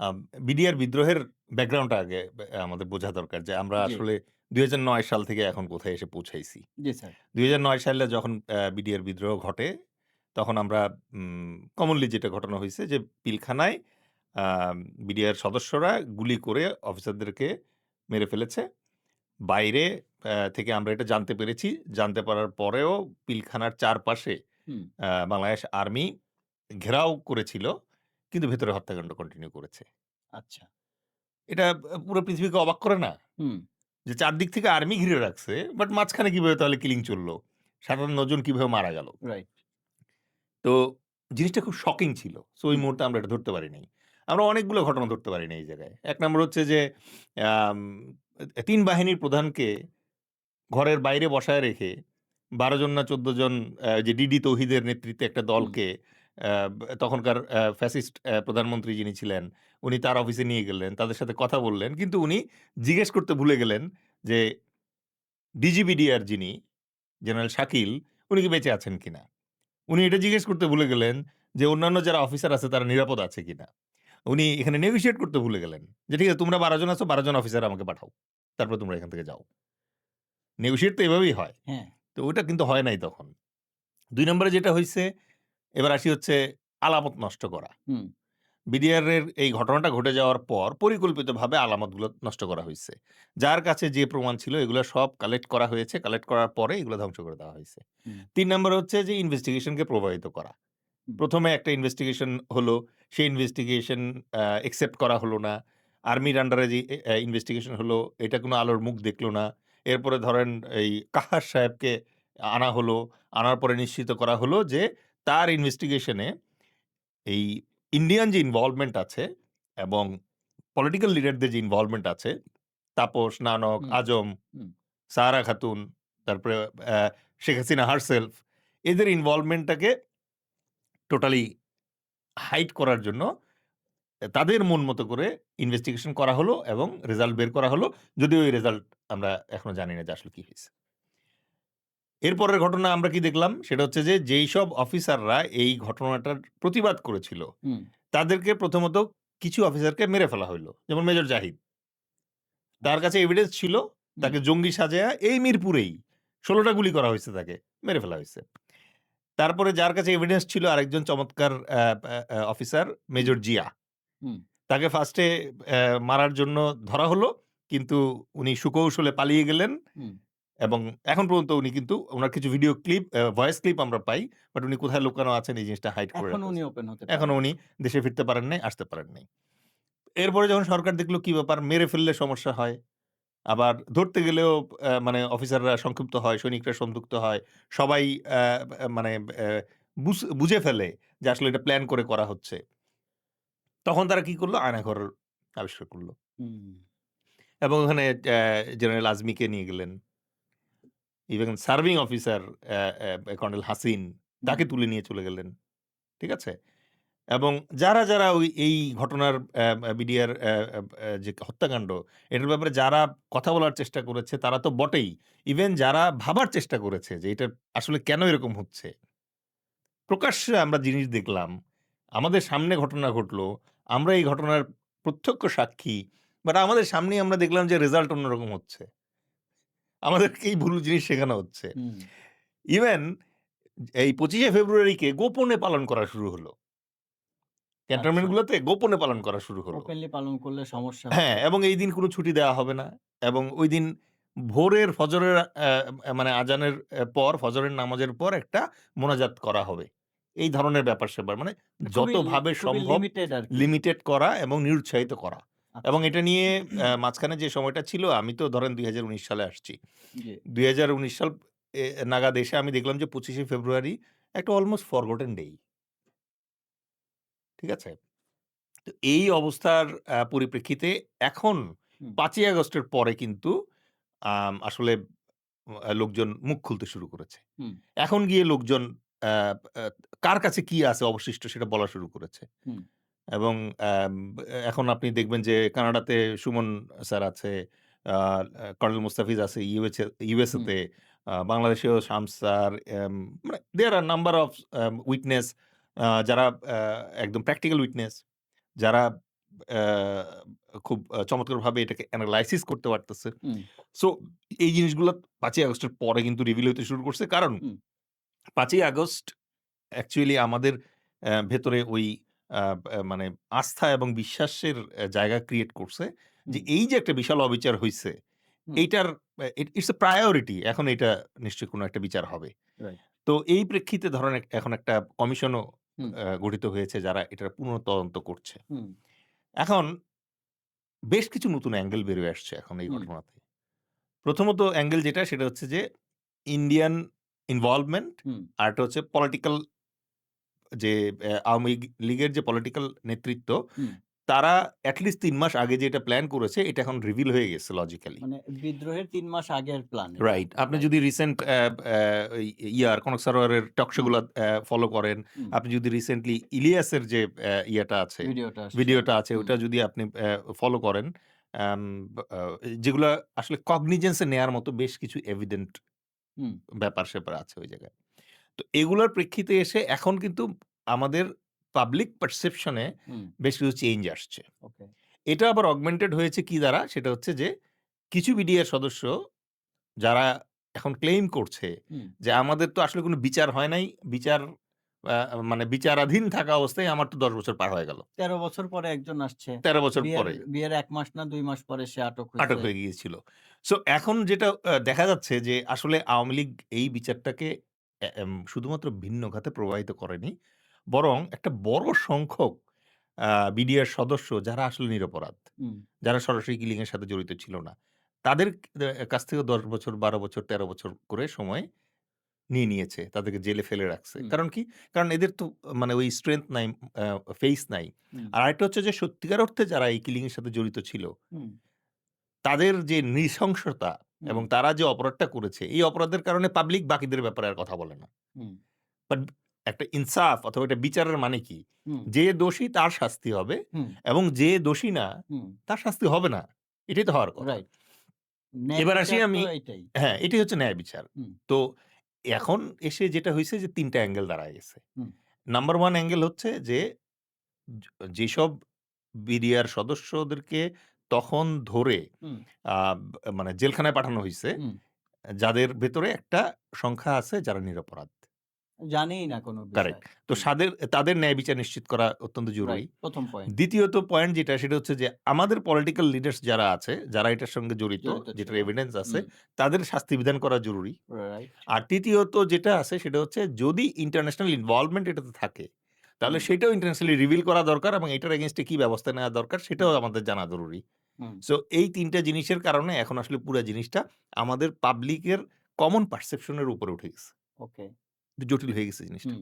আম BDR বিদ্রোহের ব্যাকগ্রাউন্ডটা আগে আমাদের বোঝা দরকার যে আমরা জি। আসলে ২০০৯ সাল থেকে এখন কোথায় এসে পৌঁছাইছি। জি, স্যার। ২০০৯ সালে যখন বিডিআর বিদ্রোহ ঘটে, তখন আমরা উম কমনলি যেটা ঘটনা হইছে যে পিলখানায় বিডিআর সদস্যরা গুলি করে অফিসারদেরকে মেরে ফেলেছে। বাইরে থেকে আমরা এটা জানতে পেরেছি। জানতে পারার পরেও পিলখানার চারপাশে হুম। আ বাংলাদেশ আর্মি ঘেরাও করেছিল। কিন্তু ভেতরে হত্যাকাণ্ড কন্টিনিউ করেছে। আচ্ছা। এটা পুরো পৃথিবীকে অবাক করে না? হুম। যে চারদিক থেকে আর্মি ঘিরে রাখছে। বাট মাঝখানে কীভাবে তাহলে কিলিং চলল ৫৭ জন কীভাবে মারা গেল? রাইট। তো জিনিসটা খুব শকিং ছিল। সো ওই মুহূর্তে আমরা এটা ধরতে পারি নাই। আমরা অনেকগুলো ঘটনা ধরতে পারি নাই এই জায়গায়। এক নম্বর হচ্ছে যে তিন বাহিনীর প্রধানকে ঘরের বাইরে বসায় রেখে ১২ জন না ১৪ জন যে ডিডি তৌহিদের নেতৃত্বে একটা দলকে তখনকার ফ্যাসিস্ট প্রধানমন্ত্রী যিনি ছিলেন, উনি তার অফিসে নিয়ে গেলেন। তাদের সাথে কথা বললেন। কিন্তু উনি জিজ্ঞেস করতে ভুলে গেলেন যে ডিজিবিডিআর যিনি জেনারেল শাকিল, উনি কি বেঁচে আছেন কিনা? উনি এটা জিজ্ঞেস করতে ভুলে গেলেন যে অন্যান্য যারা অফিসার আছে তারা নিরাপদ আছে কিনা? উনি এখানে নেগোশিয়েট করতে ভুলে গেলেন। যে ঠিক আছে তোমরা ১২ জন আছো ১২ জন অফিসার আমাকে পাঠাও। তারপর তোমরা এখান থেকে যাও। নেগোশিয়েট তো এভাবেই হয়। হ্যাঁ। তো ওইটা কিন্তু হয় নাই তখন। দুই নম্বরে যেটা হইছে, এবার আসি হচ্ছে আলামত নষ্ট করা। বিডিআর এর এই ঘটনাটা ঘটে যাওয়ার পর পরিকল্পিতভাবে আলামতগুলো নষ্ট করা হয়েছে যার কাছে যে প্রমাণ ছিল এগুলো সব কালেক্ট করা হয়েছে। কালেক্ট করার পরে এগুলো ধ্বংস করে দেওয়া হয়েছে তিন নম্বর হচ্ছে যে ইনভেস্টিগেশনকে প্রভাবিত করা। প্রথমে একটা ইনভেস্টিগেশন হলো। সেই ইনভেস্টিগেশন আ অ্যাকসেপ্ট করা হলো না। আর্মির আন্ডারে যে ইনভেস্টিগেশন হলো, এটা কোনো আলোর মুখ দেখল না। এরপরে ধরেন এই কাহার সাহেবকে আনা হলো। আনার পরে নিশ্চিত করা হলো যে তার ইনভেস্টিগেশনে এই ইন্ডিয়ান যে ইনভলভমেন্ট আছে এবং পলিটিক্যাল লিডারদের যে ইনভলভমেন্ট আছে, তাপস, নানক, আজম। সাহারা খাতুন, তারপরে শেখ হাসিনা হারসেলফ এদের ইনভলভমেন্টটাকে টোটালি হাইট করার জন্য তাদের মন মতো করে ইনভেস্টিগেশন করা হলো এবং রেজাল্ট বের করা হলো। যদিও এই রেজাল্ট আমরা এখনও জানি না যে আসলে কি হইছে। এরপরের ঘটনা আমরা কি দেখলাম? সেটা হচ্ছে যে যেই সব অফিসাররা এই ঘটনাটার প্রতিবাদ করেছিল, তাদেরকে প্রথমত কিছু অফিসারকে মেরে ফেলা হইল। যেমন মেজর জাহিদ। তার কাছে এভিডেন্স ছিল। তাকে জঙ্গি সাজায়া এই মিরপুরেই ষোলোটা গুলি করা হয়েছে তাকে। মেরে ফেলা হয়েছে তারপরে যার কাছে এভিডেন্স ছিল আরেকজন চমৎকার অফিসার মেজর জিয়া। তাকে ফার্স্টে মারার জন্য ধরা হলো। কিন্তু উনি সুকৌশলে পালিয়ে গেলেন। এবং এখন পর্যন্ত উনি কিন্তু উনার কিছু ভিডিও ক্লিপ ভয়েস ক্লিপ আমরা পাই। বাট উনি কোথায় লুকানো আছেন এই জিনিসটা হাইড করে এখন উনি। ওপেন হতে এখনও উনি দেশে ফিরতে পারেন নাই, আসতে পারেন নাই। এরপরে যখন সরকার দেখল কি ব্যাপার মেরে ফেললে সমস্যা হয়। আবার ধরতে গেলেও মানে অফিসাররা সংক্ষিপ্ত হয়, সৈনিকরা সংযুক্ত হয়। সবাই মানে বুঝ বুঝে ফেলে যে আসলে এটা প্ল্যান করে করা হচ্ছে। তখন তারা কি করল? আয়নাঘর আবিষ্কার করল। হুম। এবং ওখানে জেনারেল আজমিকে নিয়ে গেলেন। Even serving officer colonel Hasin তাকে তুলে নিয়ে চলে গেলেন। ঠিক আছে? এবং যারা, যারা ওই এই ঘটনার বিডিআর যে হত্যাকাণ্ড এটার ব্যাপারে যারা কথা বলার চেষ্টা করেছে তারা তো বটেই। ইভেন যারা ভাবার চেষ্টা করেছে যে এটা আসলে কেন এরকম হচ্ছে? প্রকাশ্যে আমরা জিনিস দেখলাম। আমাদের সামনে ঘটনা ঘটলো। আমরা এই ঘটনার প্রত্যক্ষ সাক্ষী। বাট আমাদের সামনেই আমরা দেখলাম যে রেজাল্ট অন্যরকম হচ্ছে। আমাদেরকেই ভুল জিনিস শেখানো হচ্ছে। ইভেন এই ২৫ শে ফেব্রুয়ারিকে গোপনে পালন করা শুরু হলো। আচ্ছা। গোপনে পালন করা শুরু হলো। ওপেনলি পালন করলে সমস্যা হ্যাঁ, এবং এই দিন কোনো ছুটি দেওয়া হবে না। এবং ওইদিন ভোরের ফজরের মানে আজানের পর ফজরের নামাজের পর একটা মোনাজাত করা হবে। এই ধরনের ব্যাপার-স্যাপার মানে যতভাবে সম্ভব লিমিটেড লিমিটেড করা এবং নিরুৎসাহিত করা। এবং আচ্ছা। এটা নিয়ে মাঝখানে যে সময়টা ছিল আমি তো ধরেন ২০১৯ সালে আসছি। ২০১৯ সাল নাগাদ এসে আমি দেখলাম যে পঁচিশে ফেব্রুয়ারি একটা অলমোস্ট ফরগটেন ডেই। ঠিক আছে? তো এই অবস্থার পরিপ্রেক্ষিতে এখন পাঁচই আগস্টের পরে কিন্তু আসলে লোকজন মুখ খুলতে শুরু করেছে। এখন গিয়ে লোকজন কার কাছে কি আছে অবশিষ্ট সেটা বলা শুরু করেছে। এবং এখন আপনি দেখবেন যে কানাডাতে সুমন স্যার আছে, আ আ কর্নেল মুস্তাফিজ আছে ইউএচএ হুম। ইউএসএতে, আ বাংলাদেশেও শামস স্যার এম মানে there are number of uh witness uh যারা একদম প্র্যাকটিক্যাল উইটনেস যারা আ খুব আ চমৎকারভাবে এটাকে এনালাইসিস করতে পারতেছে। হুম। সো এই জিনিসগুলা ৫ই আগস্টের পরে কিন্তু রিভিল হইতে শুরু করছে। কারণ হুম। ৫ই আগস্ট অ্যাকচুয়ালি আমাদের অ্যা ভেতরে ওই আ আ মানে আস্থা এবং বিশ্বাসের জায়গা ক্রিয়েট করছে যে হুম। এই যে একটা বিশাল অবিচার হইছে, হুম। এইটার ইট ইটস এ প্রায়োরিটি এখন এটা নিশ্চয়ই কোনো একটা বিচার হবে। রাইট। তো এই প্রেক্ষিতে ধরেন এক এখন একটা কমিশনও হুম। আ গঠিত হয়েছে যারা এটার পুনঃ তদন্ত করছে। হুম। এখন বেশ কিছু নতুন অ্যাঙ্গেল বের হয়ে আসছে এখন এই হুম। ঘটনাতে। প্রথমত অ্যাঙ্গেল যেটা সেটা হচ্ছে যে ইন্ডিয়ান ইনভলভমেন্ট হুম। আরেকটা হচ্ছে পলিটিক্যাল যে আওয়ামী লীগের যে পলিটিক্যাল নেতৃত্ব তারা এট লিস্ট ৩ মাস আগে যেটা প্ল্যান করেছে এটা এখন রিভিল হয়ে গেছে লজিক্যালি। মানে বিদ্রোহের তিন মাস আগের প্ল্যান রাইট। আপনি যদি রিসেন্ট ইয়ার কনক সারোয়ারের টক শো হুম। গুলা ফলো করেন, আপনি যদি রিসেন্টলি ইলিয়াসের যে ইয়েটা আছে, ভিডিওটা আছে ওটা যদি আপনি ফলো করেন, যেগুলা আসলে কগনিজেন্সে নেয়ার মতো বেশ কিছু এভিডেন্ট হুম। ব্যাপার-স্যাপার আছে ওই জায়গায়। তো এগুলোর প্রেক্ষিতে এসে এখন কিন্তু আমাদের পাবলিক পারসেপশন। বেশ কিছু চেঞ্জ আসছে। এটা আবার অগমেন্টেড হয়েছে কি দ্বারা? সেটা হচ্ছে যে কিছু বিডিআর সদস্য যারা এখন ক্লেইম করছে যে আমাদের তো আসলে কোনো বিচার হয় নাই। বিচার মানে বিচারাধীন থাকা অবস্থায় আমার তো ১০ বছর পার হয়ে গেল। ১৩ বছর পরে একজন আসছে। ১৩ বছর পরে। বিয়ের এক মাস না দুই মাস পরে সে আটক আটক হয়ে গিয়েছিল। সো এখন যেটা দেখা যাচ্ছে যে আসলে আওয়ামী লীগ এই বিচারটাকে অ্যা এম শুধুমাত্র ভিন্ন খাতে প্রবাহিত করেনি। বরং একটা বড় সংখ্যক আ বিডিআর সদস্য যারা আসলে নিরপরাধ, হুম। যারা সরাসরি কিলিং এর সাথে জড়িত ছিল না। তাদের কাছ থেকেও ১০ বছর, ১২ বছর, ১৩ বছর করে সময় নিয়ে নিয়েছে। তাদেরকে জেলে ফেলে রাখছে। হুম। কারণ কি? কারণ এদের তো মানে ওই স্ট্রেংথ নাই, আ ফেইস নাই। হুম। আর আরেকটা হচ্ছে যে সত্যিকার অর্থে যারা এই কিলিং এর সাথে জড়িত ছিল হুম। তাদের যে নৃশংসতা এবং তারা যে অপরাধটা করেছে, এই অপরাধের কারণে পাবলিক বাকিদের ব্যাপারে আর কথা বলে না। বাট একটা ইনসাফ অথবা একটা বিচারের মানে কি? যে দোষী তার শাস্তি হবে এবং যে দোষী না তার শাস্তি হবে না। এটাই তো হওয়ার কথা। এবার আসি আমি হ্যাঁ, এটাই হচ্ছে ন্যায় বিচার। তো এখন এসে যেটা হয়েছে যে তিনটা অ্যাঙ্গেল দাঁড়ায় গেছে। নাম্বার ওয়ান অ্যাঙ্গেল হচ্ছে যে যেসব বিডিআর সদস্যদেরকে তখন ধরে। মানে জেলখানায় পাঠানো হয়েছে যাদের ভেতরে একটা সংখ্যা আছে যারা নিরপরাধ। জানেই না কোনো কারেক্ট। তো। সাদের তাদের ন্যায় বিচার নিশ্চিত করা অত্যন্ত জরুরি। ১ম পয়েন্ট। দ্বিতীয়ত পয়েন্ট যেটা সেটা হচ্ছে যে আমাদের পলিটিক্যাল লিডার্স যারা আছে, যারা এটার সঙ্গে জড়িত, জড়িত যেটার এভিডেন্স আছে, তাদের শাস্তি বিধান করা জরুরি। আর তৃতীয়ত যেটা আছে সেটা হচ্ছে যদি ইন্টারন্যাশনাল ইনভলভমেন্ট এটাতে থাকে, তাহলে সেটাও ইন্টারন্যাশনালি রিভিল করা দরকার এবং এটার এগেনস্টে কি ব্যবস্থা নেওয়া দরকার সেটাও আমাদের জানা জরুরি। সো এই তিনটা জিনিসের কারণে এখন আসলে পুরো জিনিসটা আমাদের পাবলিকের কমন পারসেপশনের উপরে উঠে গেছে। ওকে। জটিল হয়ে গেছে জিনিসটা।